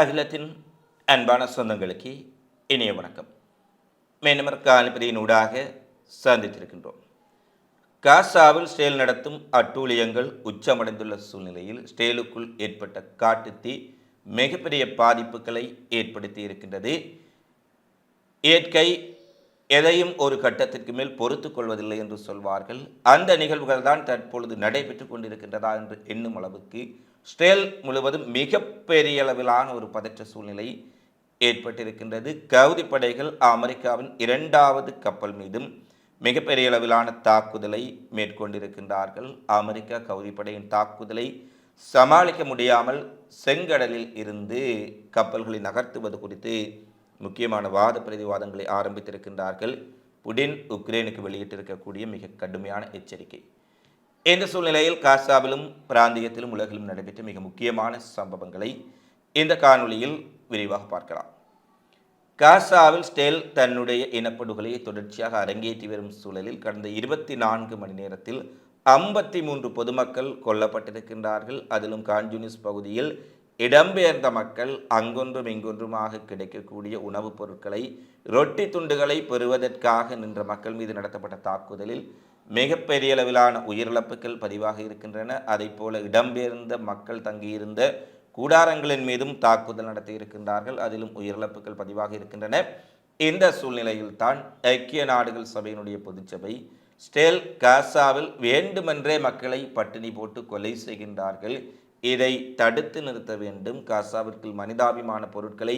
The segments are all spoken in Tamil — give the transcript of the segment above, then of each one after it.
அகிலத்தின் அன்பான சொந்தங்களுக்கு இனிய வணக்கம். மேனமர் காலிபதியின் ஊடாக சந்தித்திருக்கின்றோம். காசாவில் ஸ்டேல் நடத்தும் அட்டூழியங்கள் உச்சமடைந்துள்ள சூழ்நிலையில் ஸ்டேலுக்குள் ஏற்பட்ட காட்டுத்தீ மிகப்பெரிய பாதிப்புகளை ஏற்படுத்தி இருக்கின்றது. இயற்கை எதையும் ஒரு கட்டத்திற்கு மேல் பொறுத்து கொள்வதில்லை என்று சொல்வார்கள். அந்த நிகழ்வுகள் தான் தற்பொழுது நடைபெற்று கொண்டிருக்கின்றதா என்று எண்ணும் அளவுக்கு ஸ்டேல் முழுவதும் மிகப்பெரிய அளவிலான ஒரு பதற்ற சூழ்நிலை ஏற்பட்டிருக்கின்றது. கவுதி படைகள் அமெரிக்காவின் இரண்டாவது கப்பல் மீதும் மிகப்பெரிய அளவிலான தாக்குதலை மேற்கொண்டிருக்கின்றார்கள். அமெரிக்கா கவுதி படையின் தாக்குதலை சமாளிக்க முடியாமல் செங்கடலில் இருந்து கப்பல்களை நகர்த்துவது குறித்து முக்கியமான வாத பிரதிவாதங்களை ஆரம்பித்திருக்கின்றார்கள். புடின் உக்ரைனுக்கு வெளியிட்டிருக்கக்கூடிய மிக கடுமையான எச்சரிக்கை. இந்த சூழ்நிலையில் காசாவிலும் பிராந்தியத்திலும் உலகிலும் நடைபெற்ற மிக முக்கியமான சம்பவங்களை இந்த காணொளியில் விரிவாக பார்க்கலாம். காசாவில் ஸ்டேல் தன்னுடைய இனப்படுகொலையை தொடர்ச்சியாக அரங்கேற்றி வரும் சூழலில் கடந்த இருபத்தி நான்கு மணி நேரத்தில் ஐம்பத்தி மூன்று பொதுமக்கள் கொல்லப்பட்டிருக்கின்றார்கள். அதிலும் காஞ்சுனிஸ் பகுதியில் இடம்பெயர்ந்த மக்கள் அங்கொன்றும் இங்கொன்றுமாக கிடைக்கக்கூடிய உணவுப் பொருட்களை ரொட்டி துண்டுகளை பெறுவதற்காக நின்ற மக்கள் மீது நடத்தப்பட்ட தாக்குதலில் மிகப்பெரிய அளவிலான உயிரிழப்புகள் பதிவாக இருக்கின்றன. அதை போல இடம்பெயர்ந்த மக்கள் தங்கியிருந்த கூடாரங்களின் மீதும் தாக்குதல் நடத்தி இருக்கின்றார்கள். அதிலும் உயிரிழப்புகள் பதிவாக இருக்கின்றன. இந்த சூழ்நிலையில்தான் ஐக்கிய நாடுகள் சபையினுடைய பொதுச்சபை ஸ்டேல் காசாவில் வேண்டுமென்றே மக்களை பட்டினி போட்டு கொலை செய்கின்றார்கள். இதை தடுத்து நிறுத்த வேண்டும். காசாவிற்குள் மனிதாபிமான பொருட்களை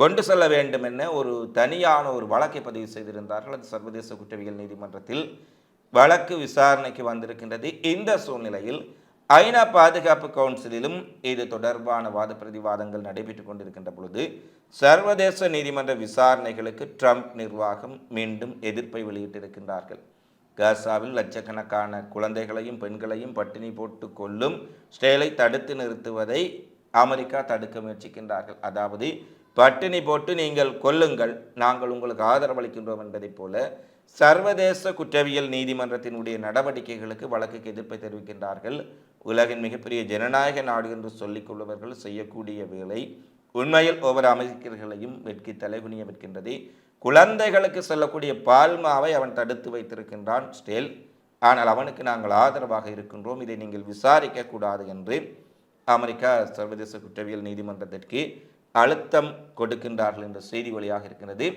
கொண்டு செல்ல வேண்டும் என ஒரு தனியான ஒரு வழக்கை பதிவு செய்திருந்தார்கள். அது சர்வதேச குற்றவியல் நீதிமன்றத்தில் வழக்கு விசாரணைக்கு வந்திருக்கின்றது. இந்த சூழ்நிலையில் ஐநா பாதுகாப்பு கவுன்சிலிலும் இது தொடர்பான வாத பிரதிவாதங்கள் நடைபெற்றுக் கொண்டிருக்கின்ற பொழுது சர்வதேச நீதிமன்ற விசாரணைகளுக்கு ட்ரம்ப் நிர்வாகம் மீண்டும் எதிர்ப்பை வெளியிட்டிருக்கின்றார்கள். காசாவில் லட்சக்கணக்கான குழந்தைகளையும் பெண்களையும் பட்டினி போட்டு கொல்லும் ஸ்டேலை தடுத்து நிறுத்துவதை அமெரிக்கா தடுக்க முயற்சிக்கின்றார்கள். அதாவது பட்டினி போட்டு நீங்கள் கொல்லுங்கள் நாங்கள் உங்களுக்கு ஆதரவளிக்கின்றோம் என்பதைப் போல சர்வதேச குற்றவியல் நீதிமன்றத்தினுடைய நடவடிக்கைகளுக்கு வழக்குக்கு எதிர்ப்பை தெரிவிக்கின்றார்கள். உலகின் மிகப்பெரிய ஜனநாயக நாடு என்று சொல்லிக் கொள்பவர்கள் செய்யக்கூடிய வேலை உண்மையில் ஒவ்வொரு அமைச்சர்களையும் வெட்கி தலைகுனிய வைக்கின்றது குழந்தைகளுக்கு செல்லக்கூடிய பால்மாவை அவன் தடுத்து வைத்திருக்கின்றான் ஸ்டேல். ஆனால் அவனுக்கு நாங்கள் ஆதரவாக இருக்கின்றோம். இதை நீங்கள் விசாரிக்க கூடாது என்று அமெரிக்கா சர்வதேச குற்றவியல் நீதிமன்றத்திற்கு அழுத்தம் கொடுக்கின்றார்கள் என்ற செய்தி வழியாக இருக்கின்றது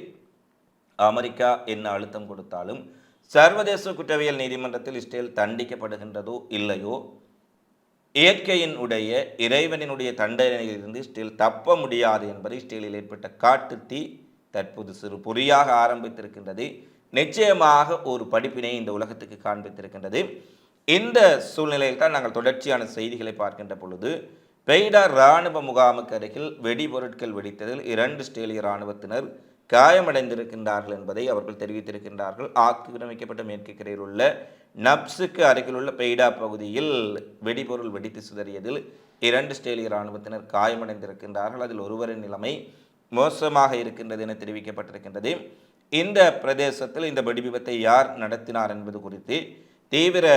அமெரிக்கா என்ன அழுத்தம் கொடுத்தாலும் சர்வதேச குற்றவியல் நீதிமன்றத்தில் இஸ்ரேல் தண்டிக்கப்படுகின்றதோ இல்லையோ இயற்கையின் உடைய இறைவனினுடைய தண்டனையிலிருந்து ஸ்டீல் தப்ப முடியாது என்பதை இஸ்ரேலில் ஏற்பட்ட காட்டு தீ தற்போது சிறு பொறியாக ஆரம்பித்திருக்கின்றது. நிச்சயமாக ஒரு படிப்பினை இந்த உலகத்துக்கு காண்பித்திருக்கின்றது. இந்த சூழ்நிலையில் தான் நாங்கள் தொடர்ச்சியான செய்திகளை பார்க்கின்ற பொழுது பெய்டா இராணுவ முகாமுக்கு அருகில் வெடிபொருட்கள் வெடித்ததில் இரண்டு இஸ்ரேலிய இராணுவத்தினர் காயமடைந்திருக்கின்றார்கள் என்பதை அவர்கள் தெரிவித்திருக்கின்றார்கள். ஆக்கிரமிக்கப்பட்ட மேற்கு கரையில் உள்ள நப்ஸுக்கு அருகில் உள்ள பெய்டா பகுதியில் வெடிபொருள் வெடித்து சிதறியதில் இரண்டு ஸ்டேலிய இராணுவத்தினர் காயமடைந்திருக்கின்றார்கள். அதில் ஒருவரின் நிலைமை மோசமாக இருக்கின்றது என தெரிவிக்கப்பட்டிருக்கின்றது. இந்த பிரதேசத்தில் இந்த வெடி விபத்தை யார் நடத்தினார் என்பது குறித்து தீவிர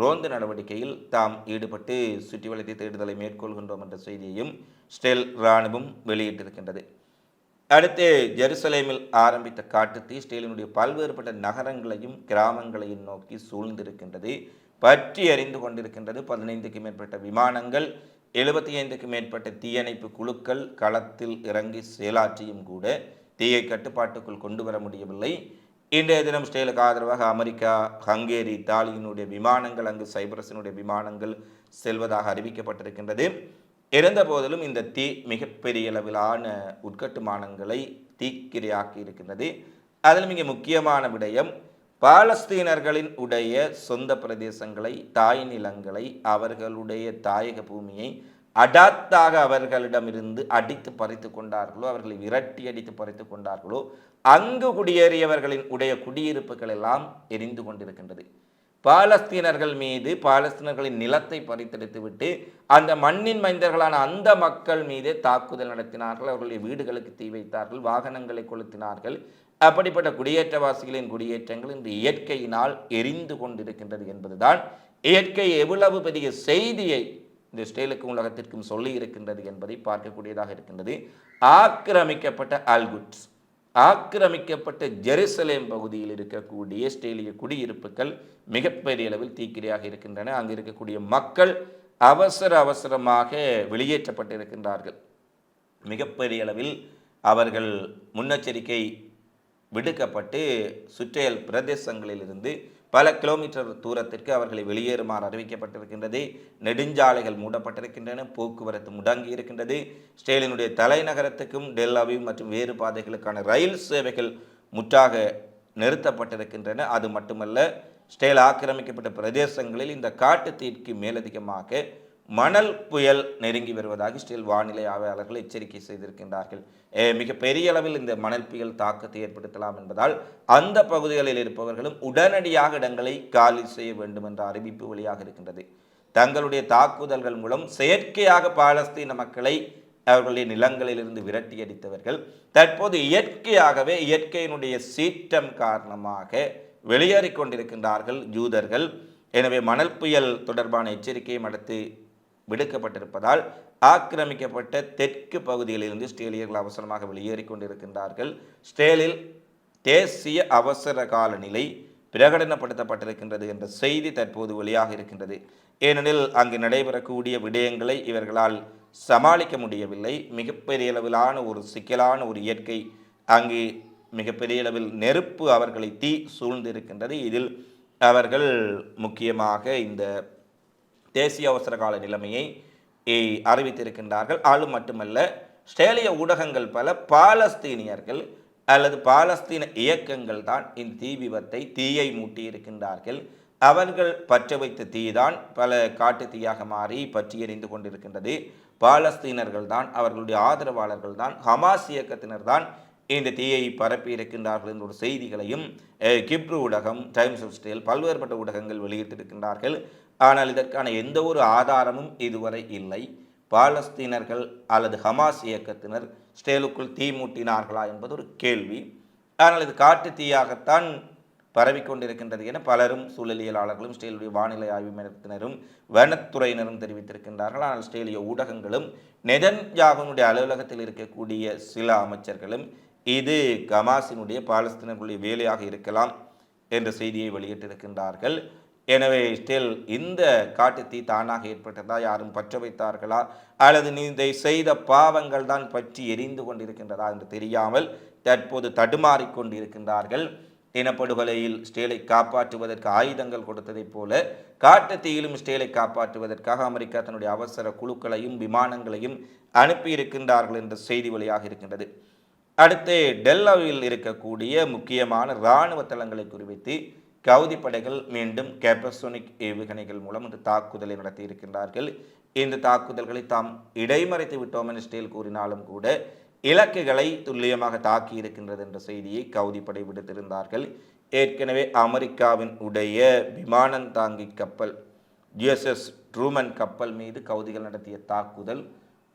ரோந்து நடவடிக்கையில் தாம் ஈடுபட்டு சுற்றி வளைத்து தேடுதலை மேற்கொள்கின்றோம் என்ற செய்தியையும் ஸ்டெல் இராணுவம் வெளியிட்டிருக்கின்றது. அடுத்து ஜெருசலேமில் ஆரம்பித்த காட்டு தீ இஸ்ரேலினுடைய பல்வேறுபட்ட நகரங்களையும் கிராமங்களையும் நோக்கி சூழ்ந்திருக்கின்றது. பற்றி அறிந்து கொண்டிருக்கின்றது பதினைந்துக்கு மேற்பட்ட விமானங்கள் எழுபத்தி ஐந்துக்கு மேற்பட்ட தீயணைப்பு குழுக்கள் களத்தில் இறங்கி செயலாற்றியும் கூட தீயை கட்டுப்பாட்டுக்குள் கொண்டு வர முடியவில்லை. இன்றைய தினம் ஸ்டேலுக்கு ஆதரவாக அமெரிக்கா ஹங்கேரி இத்தாலியினுடைய விமானங்கள் அங்கு சைப்ரஸினுடைய விமானங்கள் செல்வதாக அறிவிக்கப்பட்டிருக்கின்றது. இருந்த போதிலும் இந்த தீ மிகப்பெரிய அளவிலான உட்கட்டுமானங்களை தீக்கிரையாக்கி இருக்கின்றது. அதில் மிக முக்கியமான விடயம் பாலஸ்தீனர்களின் உடைய சொந்த பிரதேசங்களை தாய் நிலங்களை அவர்களுடைய தாயக பூமியை அடாத்தாக அவர்களிடமிருந்து அடித்து பறித்து கொண்டார்களோ அவர்களை விரட்டி அடித்து பறித்து கொண்டார்களோ அங்கு குடியேறியவர்களின் உடைய குடியிருப்புகள் எல்லாம் எரிந்து கொண்டிருக்கின்றது. பாலஸ்தீனர்கள் மீது பாலஸ்தீனர்களின் நிலத்தை பறித்தெடுத்துவிட்டு அந்த மண்ணின் மைந்தர்களான அந்த மக்கள் மீதே தாக்குதல் நடத்தினார்கள். அவர்களுடைய வீடுகளுக்கு தீ வைத்தார்கள் வாகனங்களை கொளுத்தினார்கள். அப்படிப்பட்ட குடியேற்றவாசிகளின் குடியேற்றங்கள் இன்று இயற்கையினால் எரிந்து கொண்டிருக்கின்றது என்பதுதான். இயற்கை எவ்வளவு பெரிய செய்தியை இந்த ஸ்டேலுக்கும் உலகத்திற்கும் சொல்லி இருக்கின்றது என்பதை பார்க்கக்கூடியதாக இருக்கின்றது. ஆக்கிரமிக்கப்பட்ட ஆல்குட்ஸ் ஆக்கிரமிக்கப்பட்ட ஜெருசலேம் பகுதியில் இருக்கக்கூடிய ஸ்டேலிய குடியிருப்புகள் மிகப்பெரிய அளவில் தீக்கிரையாக இருக்கின்றன. அங்கு இருக்கக்கூடிய மக்கள் அவசர அவசரமாக வெளியேற்றப்பட்டிருக்கின்றார்கள். மிகப்பெரிய அளவில் அவர்கள் முன்னெச்சரிக்கை விடுக்கப்பட்டு சுற்றையல் பிரதேசங்களிலிருந்து பல கிலோமீட்டர் தூரத்திற்கு அவர்களை வெளியேறுமாறு அறிவிக்கப்பட்டிருக்கின்றது. நெடுஞ்சாலைகள் மூடப்பட்டிருக்கின்றன. போக்குவரத்து முடங்கி இருக்கின்றது. ஸ்டேலினுடைய தலைநகரத்துக்கும் டெல்லாவி மற்றும் வேறு பாதைகளுக்கான ரயில் சேவைகள் முற்றாக நிறுத்தப்பட்டிருக்கின்றன. அது மட்டுமல்ல ஸ்டேல் ஆக்கிரமிக்கப்பட்ட பிரதேசங்களில் இந்த காட்டு தீர்க்கு மேலதிகமாக மணல் புயல் நெருங்கி வருவதாக ஸ்டீல் வானிலை ஆய்வாளர்கள் எச்சரிக்கை செய்திருக்கின்றார்கள். மிகப்பெரிய மிக பெரிய அளவில் இந்த மணல் புயல் தாக்கத்தை ஏற்படுத்தலாம் என்பதால் அந்த பகுதிகளில் இருப்பவர்களும் உடனடியாக இடங்களை காலி செய்ய வேண்டும் என்ற அறிவிப்பு வெளியாக இருக்கின்றது. தங்களுடைய தாக்குதல்கள் மூலம் செயற்கையாக பாலஸ்தீன மக்களை அவர்களுடைய நிலங்களிலிருந்து விரட்டி அடித்தவர்கள் தற்போது இயற்கையாகவே இயற்கையினுடைய சீற்றம் காரணமாக வெளியேறிக் கொண்டிருக்கின்றார்கள் ஜூதர்கள் எனவே மணல் புயல் தொடர்பான எச்சரிக்கையும் அடுத்து விடுக்கப்பட்டிருப்பதால் ஆக்கிரமிக்கப்பட்ட தெற்கு பகுதிகளிலிருந்து ஸ்டேலியர்கள் அவசரமாக வெளியேறி கொண்டிருக்கின்றார்கள். ஸ்டேலில் தேசிய அவசர கால நிலை பிரகடனப்படுத்தப்பட்டிருக்கின்றது என்ற செய்தி தற்போது வெளியாக இருக்கின்றது. ஏனெனில் அங்கு நடைபெறக்கூடிய விடயங்களை இவர்களால் சமாளிக்க முடியவில்லை. மிகப்பெரிய அளவிலான ஒரு சிக்கலான ஒரு இயற்கை அங்கு மிகப்பெரிய அளவில் நெருப்பு அவர்களை தீ சூழ்ந்திருக்கின்றது. இதில் அவர்கள் முக்கியமாக இந்த தேசிய அவசர கால நிலைமையை அறிவித்திருக்கின்றார்கள். அது மட்டுமல்ல ஸ்டேலிய ஊடகங்கள் பல பாலஸ்தீனியர்கள் அல்லது பாலஸ்தீன இயக்கங்கள் தான் இந்த தீ விபத்தை தீயை மூட்டியிருக்கின்றார்கள். அவர்கள் பற்ற வைத்த தீதான் பல காட்டு தீயாக மாறி பற்றி எறிந்து கொண்டிருக்கின்றது. பாலஸ்தீனர்கள் தான் அவர்களுடைய ஆதரவாளர்கள் தான் ஹமாஸ் இயக்கத்தினர் தான் இந்த தீயை பரப்பி இருக்கின்றார்கள் என்ற ஒரு செய்திகளையும் கிப்ரு ஊடகம் டைம்ஸ் ஆஃப் ஸ்டேல் பல்வேறுபட்ட ஊடகங்கள் வெளியிட்டிருக்கின்றார்கள். ஆனால் இதற்கான எந்த ஒரு ஆதாரமும் இதுவரை இல்லை. பாலஸ்தீனர்கள் அல்லது ஹமாஸ் இயக்கத்தினர் ஸ்டேலுக்குள் தீ மூட்டினார்களா என்பது ஒரு கேள்வி. ஆனால் இது காட்டு தீயாகத்தான் பரவிக்கொண்டிருக்கின்றது என பலரும் சூழலியலாளர்களும் ஸ்டேலுடைய வானிலை ஆய்வு மையத்தினரும் வனத்துறையினரும் தெரிவித்திருக்கின்றார்கள். ஆனால் ஸ்டேலிய ஊடகங்களும் நெதன்யாகனுடைய அலுவலகத்தில் இருக்கக்கூடிய சில அமைச்சர்களும் இது கமாசினுடைய பாலஸ்தீனர்களுடைய வேலையாக இருக்கலாம் என்ற செய்தியை வெளியிட்டிருக்கின்றார்கள். எனவே ஸ்டில் இந்த காட்டு தீ தானாக ஏற்பட்டதா? யாரும் பற்ற வைத்தார்களா? அல்லது நீ இதை செய்த பாவங்கள் தான் பற்றி எரிந்து கொண்டிருக்கின்றதா என்று தெரியாமல் தற்போது தடுமாறிக்கொண்டிருக்கின்றார்கள் இனப்படுகொலையில் ஸ்டேலை காப்பாற்றுவதற்கு ஆயுதங்கள் கொடுத்ததைப் போல காட்டுத்தீயிலும் ஸ்டேலை காப்பாற்றுவதற்காக அமெரிக்கா தன்னுடைய அவசர குழுக்களையும் விமானங்களையும் அனுப்பியிருக்கின்றார்கள் என்ற செய்தி வழியாக இருக்கின்றது. அடுத்து டெல்லாவில் இருக்கக்கூடிய முக்கியமான இராணுவ தளங்களை குறிவைத்து கவுதி படைகள் மீண்டும் கேப்பசோனிக் ஏவுகணைகள் மூலம் இந்த தாக்குதலை நடத்தி இருக்கின்றார்கள். இந்த தாக்குதல்களை தாம் இடைமறைத்து விட்டோம் என ஸ்டேல் கூறினாலும் கூட இலக்குகளை துல்லியமாக தாக்கி இருக்கின்றது என்ற செய்தியை கவுதி படை விடுத்திருந்தார்கள். ஏற்கனவே அமெரிக்காவின் உடைய விமானம் தாங்கி கப்பல் யுஎஸ்எஸ் ட்ரூமன் கப்பல் மீது கவுதிகள் நடத்திய தாக்குதல்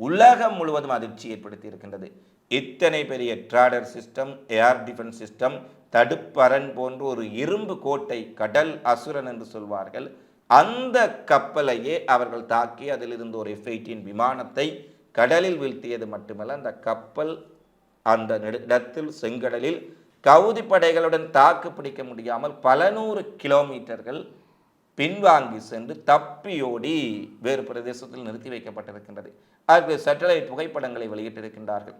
உலகம் முழுவதும் அதிர்ச்சி ஏற்படுத்தி இருக்கின்றது. இத்தனை பெரிய radar system air defence system தடுப்பரண் போன்ற ஒரு இரும்பு கோட்டை கடல் அசுரன் என்று சொல்வார்கள். அந்த கப்பலையே அவர்கள் தாக்கி அதிலிருந்து ஒரு எஃப் விமானத்தை கடலில் வீழ்த்தியது மட்டுமல்ல அந்த கப்பல் அந்த நெடு- இடத்தில் செங்கடலில் கவுதி படைகளுடன் தாக்கு பிடிக்க முடியாமல் பல நூறு கிலோமீட்டர்கள் பின்வாங்கி சென்று தப்பியோடி வேறு பிரதேசத்தில் நிறுத்தி வைக்கப்பட்டிருக்கின்றது. அதற்கு சேட்டலைட் புகைப்படங்களை வெளியிட்டிருக்கின்றார்கள்.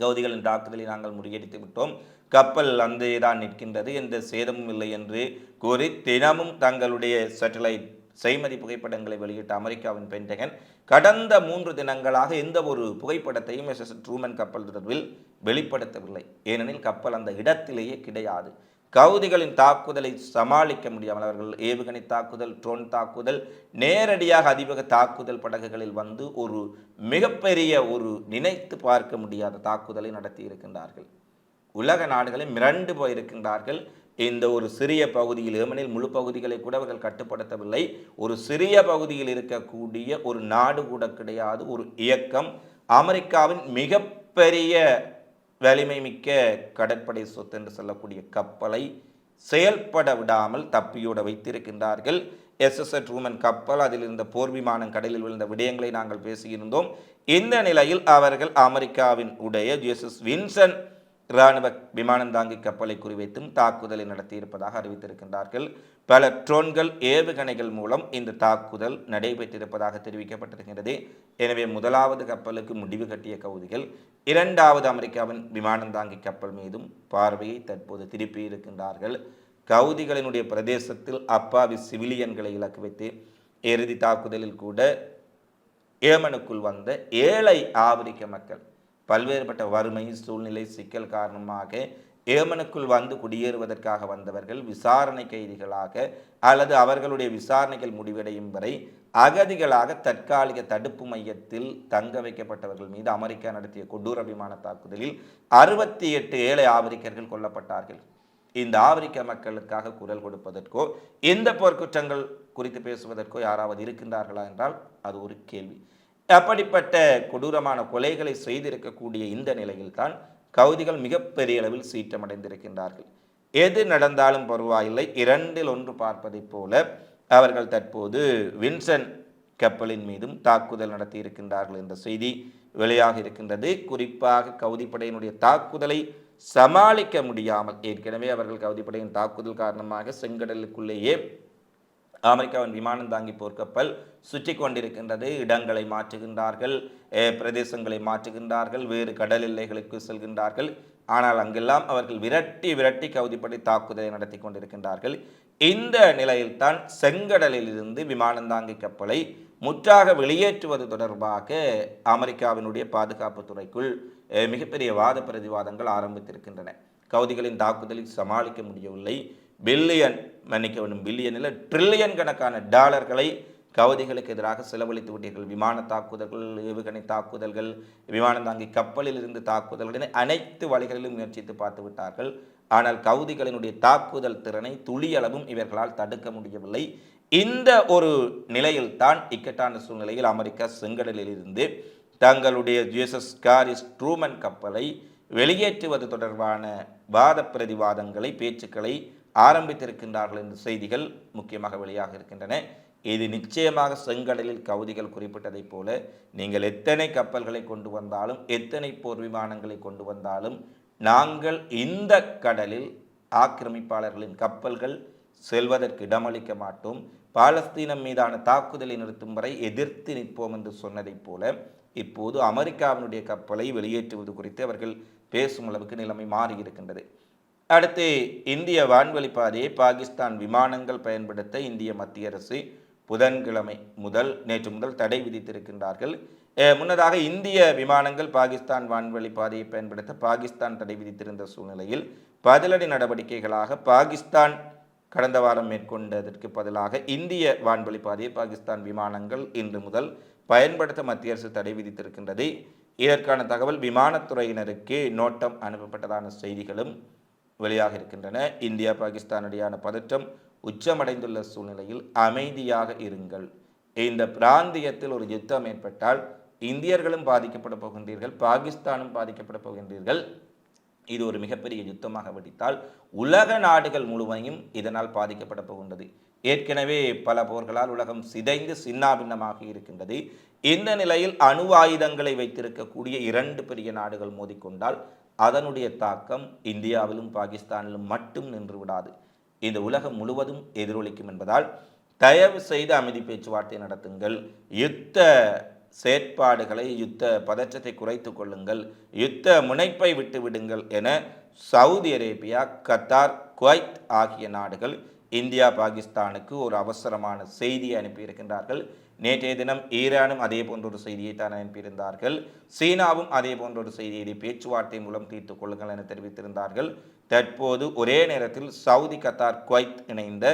கவுதிகளின் தாக்குதலை நாங்கள் முறியடித்து விட்டோம். கப்பல் அந்தே தான் நிற்கின்றது எந்த சேதமும் இல்லை என்று கூறி தினமும் தங்களுடைய சேட்டலைட் செய்மதி புகைப்படங்களை வெளியிட்ட அமெரிக்காவின் பென்டகன் கடந்த மூன்று தினங்களாக எந்த ஒரு புகைப்படத்தையும் எஸ் ட்ரூமன் கப்பல் தொடர்பில் வெளிப்படுத்தவில்லை. ஏனெனில் கப்பல் அந்த இடத்திலேயே கிடையாது. கவுதிகளின் தாக்குதலை சமாளிக்க முடியாமல் அவர்கள் ஏவுகணை தாக்குதல் ட்ரோன் தாக்குதல் நேரடியாக அதிவேக தாக்குதல் படகுகளில் வந்து ஒரு மிகப்பெரிய ஒரு நினைத்து பார்க்க முடியாத தாக்குதலை நடத்தி இருக்கின்றார்கள். உலக நாடுகளை மிரண்டு போயிருக்கின்றார்கள். இந்த ஒரு சிறிய பகுதியில் ஏமனில் முழு பகுதிகளை கூட அவர்கள் கட்டுப்படுத்தவில்லை. ஒரு சிறிய பகுதியில் இருக்கக்கூடிய ஒரு நாடு கூட கிடையாது. ஒரு இயக்கம். அமெரிக்காவின் மிகப்பெரிய வலிமை மிக்க கடற்படை சொத்து என்று சொல்லக்கூடிய கப்பலை செயல்பட விடாமல் தப்பியோட வைத்திருக்கின்றார்கள். எஸ்எஸ்எட் ரூமன் கப்பல் அதில் இருந்த போர் விமானம் கடலில் விழுந்த விடயங்களை நாங்கள் பேசியிருந்தோம். இந்த நிலையில் அவர்கள் அமெரிக்காவின் உடைய ஜேசஸ் வின்சன் இராணுவ விமானம் தாங்கி கப்பலை குறிவைத்தும் தாக்குதலை நடத்தியிருப்பதாக அறிவித்திருக்கின்றார்கள். பல ட்ரோன்கள் ஏவுகணைகள் மூலம் இந்த தாக்குதல் நடைபெற்றிருப்பதாக தெரிவிக்கப்பட்டிருக்கிறது எனவே முதலாவது கப்பலுக்கு முடிவு கட்டிய கவுதிகள் இரண்டாவது அமெரிக்காவின் விமானம் தாங்கி கப்பல் மீதும் பார்வையை தற்போது திருப்பி இருக்கின்றார்கள். கவுதிகளினுடைய பிரதேசத்தில் அப்பாவி சிவிலியன்களை இலக்கு வைத்து இறுதி தாக்குதலில் கூட ஏமனுக்குள் வந்த ஏழை ஆப்பிரிக்க மக்கள் பல்வேறுபட்ட வறுமை சூழ்நிலை சிக்கல் காரணமாக ஏமனுக்குள் வந்து குடியேறுவதற்காக வந்தவர்கள் விசாரணை கைதிகளாக அல்லது அவர்களுடைய விசாரணைகள் முடிவடையும் வரை அகதிகளாக தற்காலிக தடுப்பு மையத்தில் தங்க வைக்கப்பட்டவர்கள் மீது அமெரிக்கா நடத்திய கொடூர விமான தாக்குதலில் அறுபத்தி எட்டு ஏழை ஆப்பிரிக்கர்கள் கொல்லப்பட்டார்கள். இந்த ஆப்பிரிக்க மக்களுக்காக குரல் கொடுப்பதற்கோ இந்த போர்க்குற்றங்கள் குறித்து பேசுவதற்கோ யாராவது இருக்கின்றார்களா என்றால் அது ஒரு கேள்வி. அப்படிப்பட்ட கொடூரமான கொலைகளை செய்திருக்கக்கூடிய இந்த நிலையில்தான் கவுதிகள் மிகப்பெரிய அளவில் சீற்றமடைந்திருக்கின்றார்கள். எது நடந்தாலும் பரவாயில்லை. இரண்டில் ஒன்று பார்ப்பதைப் போல அவர்கள் தற்போது வின்சன் கப்பலின் மீதும் தாக்குதல் நடத்தி இருக்கின்றார்கள் என்ற செய்தி வெளியாக இருக்கின்றது. குறிப்பாக கவுதிப்படையினுடைய தாக்குதலை சமாளிக்க முடியாமல் ஏற்கனவே அவர்கள் கவுதிப்படையின் தாக்குதல் காரணமாக செங்கடலுக்குள்ளேயே அமெரிக்காவின் விமானம் தாங்கி போர்க்கப்பல் சுற்றி கொண்டிருக்கின்றது. இடங்களை மாற்றுகின்றார்கள் பிரதேசங்களை மாற்றுகின்றார்கள் வேறு கடல் எல்லைகளுக்கு செல்கின்றார்கள். ஆனால் அங்கெல்லாம் அவர்கள் விரட்டி விரட்டி கவுதிப்படை தாக்குதலை நடத்தி கொண்டிருக்கின்றார்கள். இந்த நிலையில்தான் செங்கடலில் இருந்து விமானம் தாங்கி கப்பலை முற்றாக வெளியேற்றுவது தொடர்பாக அமெரிக்காவினுடைய பாதுகாப்பு துறைக்குள் மிகப்பெரிய வாத பிரதிவாதங்கள் ஆரம்பித்திருக்கின்றன. கவுதிகளின் தாக்குதலை சமாளிக்க முடியவில்லை. பில்லியன் மன்னிக்க வேண்டும் பில்லியன் இல்லை ட்ரில்லியன் கணக்கான டாலர்களை கவுதிகளுக்கு எதிராக செலவழித்து விட்டீர்கள். விமான தாக்குதல்கள் ஏவுகணை தாக்குதல்கள் விமானம் தாங்கி கப்பலில் இருந்து தாக்குதல்கள் என அனைத்து வழிகளிலும் முயற்சித்து பார்த்து விட்டார்கள். ஆனால் கவுதிகளினுடைய தாக்குதல் திறனை துளியளவும் இவர்களால் தடுக்க முடியவில்லை. இந்த ஒரு நிலையில்தான் இக்கட்டான சூழ்நிலையில் அமெரிக்கா செங்கடலில் இருந்து தங்களுடைய ஜேசஸ் காரிஸ் ட்ரூமன் கப்பலை வெளியேற்றுவது தொடர்பான வாத பிரதிவாதங்களை பேச்சுக்களை ஆரம்பித்திருக்கின்றார்கள் என்ற செய்திகள் முக்கியமாக வெளியாக இருக்கின்றன. இது நிச்சயமாக செங்கடலில் கவுதிகள் குறிப்பிட்டதைப் போல நீங்கள் எத்தனை கப்பல்களை கொண்டு வந்தாலும் எத்தனை போர் விமானங்களை கொண்டு வந்தாலும் நாங்கள் இந்த கடலில் ஆக்கிரமிப்பாளர்களின் கப்பல்கள் செல்வதற்கு இடமளிக்க மாட்டோம். பாலஸ்தீனம் மீதான தாக்குதலை நிறுத்தும் வரை எதிர்த்து நிற்போம் என்று சொன்னதைப் போல இப்போது அமெரிக்காவினுடைய கப்பலை வெளியேற்றுவது குறித்து அவர்கள் பேசும் அளவுக்கு நிலைமை மாறியிருக்கின்றது. அடுத்து இந்திய வான்வழி பாதையை பாகிஸ்தான் விமானங்கள் பயன்படுத்த இந்திய மத்திய அரசு புதன்கிழமை முதல் நேற்று முதல் தடை விதித்திருக்கின்றார்கள். முன்னதாக இந்திய விமானங்கள் பாகிஸ்தான் வான்வழி பாதையை பயன்படுத்த பாகிஸ்தான் தடை விதித்திருந்த சூழ்நிலையில் பதிலடி நடவடிக்கைகளாக பாகிஸ்தான் கடந்த வாரம் மேற்கொண்டதற்கு பதிலாக இந்திய வான்வழி பாதையை பாகிஸ்தான் விமானங்கள் இன்று முதல் பயன்படுத்த மத்திய அரசு தடை விதித்திருக்கின்றது. இதற்கான தகவல் விமானத்துறையினருக்கு நோட்டம் அனுப்பப்பட்டதான செய்திகளும் வெளியாக இருக்கின்றன. இந்தியா பாகிஸ்தான் இடையான பதற்றம் உச்சமடைந்துள்ள சூழ்நிலையில் அமைதியாக இருங்கள். இந்த பிராந்தியத்தில் ஒரு யுத்தம் ஏற்பட்டால் இந்தியர்களும் பாதிக்கப்பட போகின்றீர்கள் பாகிஸ்தானும் பாதிக்கப்பட போகின்றீர்கள். இது ஒரு மிகப்பெரிய யுத்தமாக வெடித்தால் உலக நாடுகள் முழுவதையும் இதனால் பாதிக்கப்பட போகின்றது. ஏற்கனவே பல போர்களால் உலகம் சிதைந்து சின்னாபின்னமாக இருக்கின்றது. இந்த நிலையில் அணு ஆயுதங்களை வைத்திருக்கக்கூடிய இரண்டு பெரிய நாடுகள் மோதிக்கொண்டால் அதனுடைய தாக்கம் இந்தியாவிலும் பாகிஸ்தானிலும் மட்டும் நின்று விடாது. இந்த உலகம் முழுவதும் எதிரொலிக்கும் என்பதால் தயவு செய்து அமைதி பேச்சுவார்த்தை நடத்துங்கள். யுத்த செயற்பாடுகளை யுத்த பதற்றத்தை குறைத்து கொள்ளுங்கள். யுத்த முனைப்பை விட்டு விடுங்கள் என சவுதி அரேபியா கத்தார் குவைத் ஆகிய நாடுகள் இந்தியா பாகிஸ்தானுக்கு ஒரு அவசரமான செய்தியை அனுப்பியிருக்கின்றார்கள். நேற்றைய தினம் ஈரானும் அதே போன்ற ஒரு செய்தியை தான் அனுப்பியிருந்தார்கள். சீனாவும் அதே போன்ற ஒரு செய்தியை பேச்சுவார்த்தை மூலம் தீர்த்துக் கொள்ளுங்கள் என தெரிவித்திருந்தார்கள். தற்போது ஒரே நேரத்தில் சவுதி கத்தார் குவைத் இணைந்த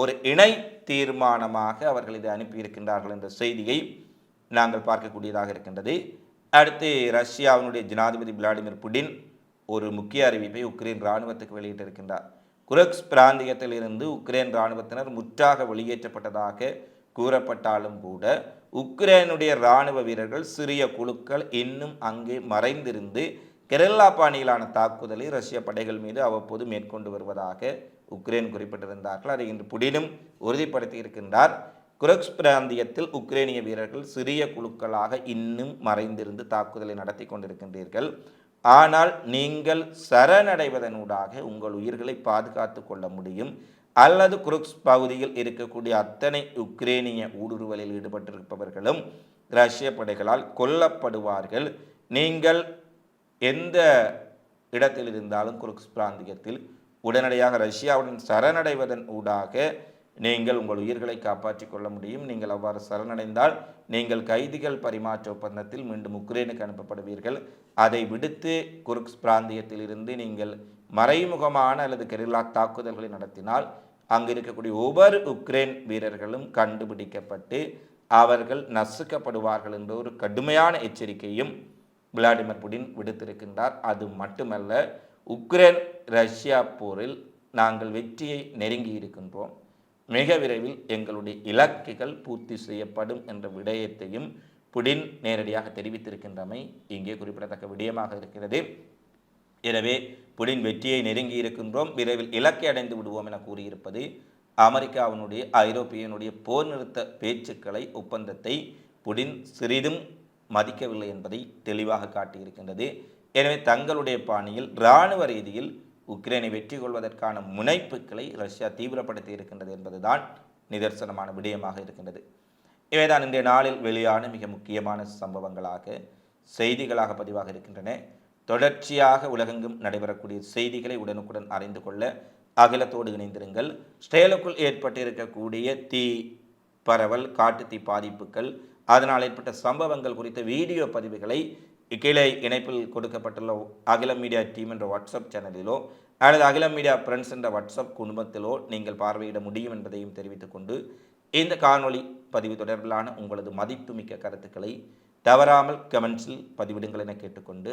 ஒரு இணை தீர்மானமாக அவர்கள் இதை அனுப்பியிருக்கின்றார்கள் என்ற செய்தியை நாங்கள் பார்க்கக்கூடியதாக இருக்கின்றது. அடுத்து ரஷ்யாவினுடைய ஜனாதிபதி விளாடிமிர் புடின் ஒரு முக்கிய அறிவிப்பை உக்ரைன் இராணுவத்துக்கு வெளியிட்டிருக்கின்றார். குரக்ஸ் பிராந்தியத்திலிருந்து உக்ரைன் இராணுவத்தினர் முற்றாக வெளியேற்றப்பட்டதாக கூறப்பட்டாலும் கூட உக்ரைனுடைய இராணுவ வீரர்கள் சிறிய குழுக்கள் இன்னும் அங்கே மறைந்திருந்து கெரல்லா பாணியிலான தாக்குதலை ரஷ்ய படைகள் மீது அவ்வப்போது மேற்கொண்டு வருவதாக உக்ரைன் குறிப்பிட்டிருந்தார்கள். அதை இன்று புடினும் உறுதிப்படுத்தி இருக்கின்றார். குரக்ஸ் பிராந்தியத்தில் உக்ரைனிய வீரர்கள் சிறிய குழுக்களாக இன்னும் மறைந்திருந்து தாக்குதலை நடத்தி கொண்டிருக்கின்றீர்கள். ஆனால் நீங்கள் சரணடைவதனூடாக உங்கள் உயிர்களை பாதுகாத்து கொள்ள முடியும். அல்லது குருக்ஸ் பகுதியில் இருக்கக்கூடிய அத்தனை உக்ரேனிய ஊடுருவலில் ஈடுபட்டிருப்பவர்களும் ரஷ்ய படைகளால் கொல்லப்படுவார்கள். நீங்கள் எந்த இடத்தில் இருந்தாலும் குருக்ஸ் பிராந்தியத்தில் உடனடியாக ரஷ்யாவுடன் சரணடைவதன் ஊடாக நீங்கள் உங்கள் உயிர்களை காப்பாற்றிக் கொள்ள முடியும். நீங்கள் அவ்வாறு சரணடைந்தால் நீங்கள் கைதிகள் பரிமாற்ற ஒப்பந்தத்தில் மீண்டும் உக்ரைனுக்கு அனுப்பப்படுவீர்கள். அதை விடுத்து குருக்ஸ் பிராந்தியத்தில் இருந்து நீங்கள் மறைமுகமான அல்லது கெரில்லா தாக்குதல்களை நடத்தினால் அங்கு இருக்கக்கூடிய ஒவ்வொரு உக்ரைன் வீரர்களும் கண்டுபிடிக்கப்பட்டு அவர்கள் நசுக்கப்படுவார்கள் என்ற ஒரு கடுமையான எச்சரிக்கையும் விளாடிமிர் புடின் விடுத்திருக்கின்றார். அது மட்டுமல்ல உக்ரைன் ரஷ்யா போரில் நாங்கள் வெற்றியை நெருங்கி இருக்கின்றோம். மிக விரைவில் எங்களுடைய இலக்குகள் பூர்த்தி செய்யப்படும் என்ற விடயத்தையும் புடின் நேரடியாக தெரிவித்திருக்கின்றமை இங்கே குறிப்பிடத்தக்க விடயமாக இருக்கிறது. எனவே புடின் வெற்றியை நெருங்கி இருக்கின்றோம். விரைவில் இலக்கை அடைந்து விடுவோம் என கூறியிருப்பது அமெரிக்காவினுடைய ஐரோப்பியனுடைய போர் நிறுத்த பேச்சுக்களை ஒப்பந்தத்தை புடின் சிறிதும் மதிக்கவில்லை என்பதை தெளிவாக காட்டியிருக்கின்றது. எனவே தங்களுடைய பாணியில் இராணுவ ரீதியில் உக்ரைனை வெற்றி கொள்வதற்கான முனைப்புகளை ரஷ்யா தீவிரப்படுத்தி இருக்கின்றது என்பதுதான் நிதர்சனமான விடயமாக இருக்கின்றது. இவைதான் இன்றைய நாளில் வெளியான மிக முக்கியமான சம்பவங்களாக செய்திகளாக பதிவாக இருக்கின்றன. தொடர்ச்சியாக உலகெங்கும் நடைபெறக்கூடிய செய்திகளை உடனுக்குடன் அறிந்து கொள்ள அகிலத்தோடு இணைந்திருங்கள். ஸ்டேலுக்குள் ஏற்பட்டிருக்கக்கூடிய தீ பரவல் காட்டு தீ பாதிப்புகள் அதனால் ஏற்பட்ட சம்பவங்கள் குறித்த வீடியோ பதிவுகளை கீழே இணைப்பில் கொடுக்கப்பட்டுள்ள அகில மீடியா டீம் என்ற வாட்ஸ்அப் சேனலிலோ அல்லது அகில மீடியா ஃப்ரெண்ட்ஸ் என்ற வாட்ஸ்அப் குடும்பத்திலோ நீங்கள் பார்வையிட முடியும் என்பதையும் தெரிவித்துக் கொண்டு இந்த காணொளி பதிவு தொடர்பிலான உங்களது மதிப்புமிக்க கருத்துக்களை தவறாமல் கமெண்ட்ஸில் பதிவிடுங்கள் என கேட்டுக்கொண்டு